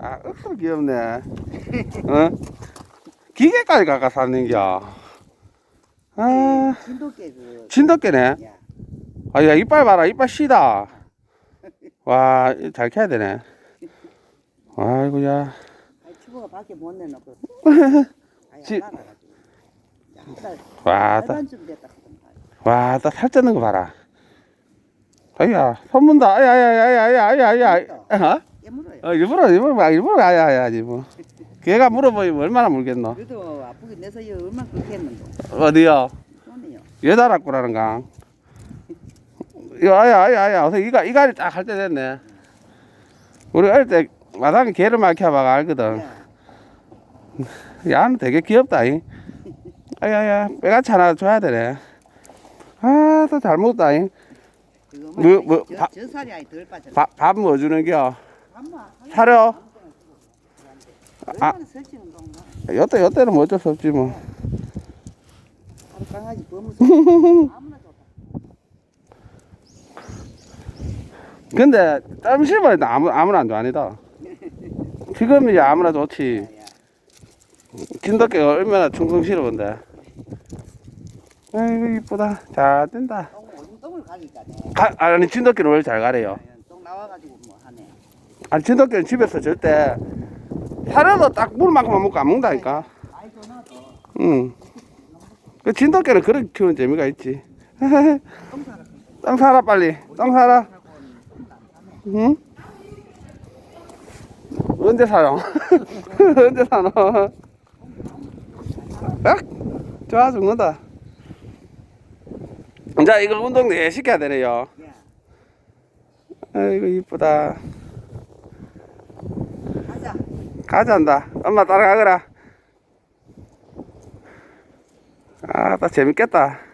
아, 억수로 귀엽네. 어? 기계까지 갖다 샀는겨. 아, 진돗개 그. 진돗개네. 야. 아, 야, 이빨 봐라. 이빨 씨다. 와, 잘 캐야 되네. 아이고 야. 아이 추보가 밖에 못 내놓고. 아이 지- 안 알아가지고. 야, 한 달, 와, 따, 절반쯤 됐다 하던가. 와, 따 살찌는 거 봐라. 아야, 손문다. 아야, 아야, 아야, 아야, 아야, 아야, 아야. 어? 어, 일부러, 일부러, 아, 일부러 아야, 아야, 하지 뭐. 걔가 물어보면 얼마나 물겠노? 그래도 아프게 내서 이 얼마 끓겠는데. 어디요? 손이요. 여자라꾸라는가? 이거 아야 아야 아야 어서 이가 이가리 딱할 때 됐네. 우리 어릴 때 마당에 개를 많이 키워봐가 알거든. 야, 야는 되게 귀엽다. 이. 아야야 빼가치 하나 줘야 되네. 아 또 잘 먹었다. 이. 그거 뭐, 뭐, 저, 밥- 저 살이 아니 덜 빠졌네. 밥, 밥 뭐 주는겨? 사료? 아. 요때 요때는 뭐 어쩔 수 없지 뭐. 강아지 아무나. 근데 땀 씹어야 아무 아무나 안 좋아니다. 지금 이제 아무나 좋지. 진돗개가 얼마나 충성스러운데. 아이고 이쁘다. 잘 된다. 똥 운동을 가니까 네. 가, 아니 진돗개는 원래 잘 가래요. 똥 나와가지고 뭐. 아니 진돗개는 집에서 절대 사료도 딱 물만큼만 먹고 안 먹는다니까. 응. 그 진돗개는 그렇게 키우는 재미가 있지. 땅 사라 빨리. 땅 사라. 응? 언제 사요? 언제 사노? 딱 좋아 죽는다. 자 이거 운동 내 시켜야 되네요. 야, 아이고 이쁘다. 가자. 가자한다. 엄마 따라가거라. 아, 나 재밌겠다.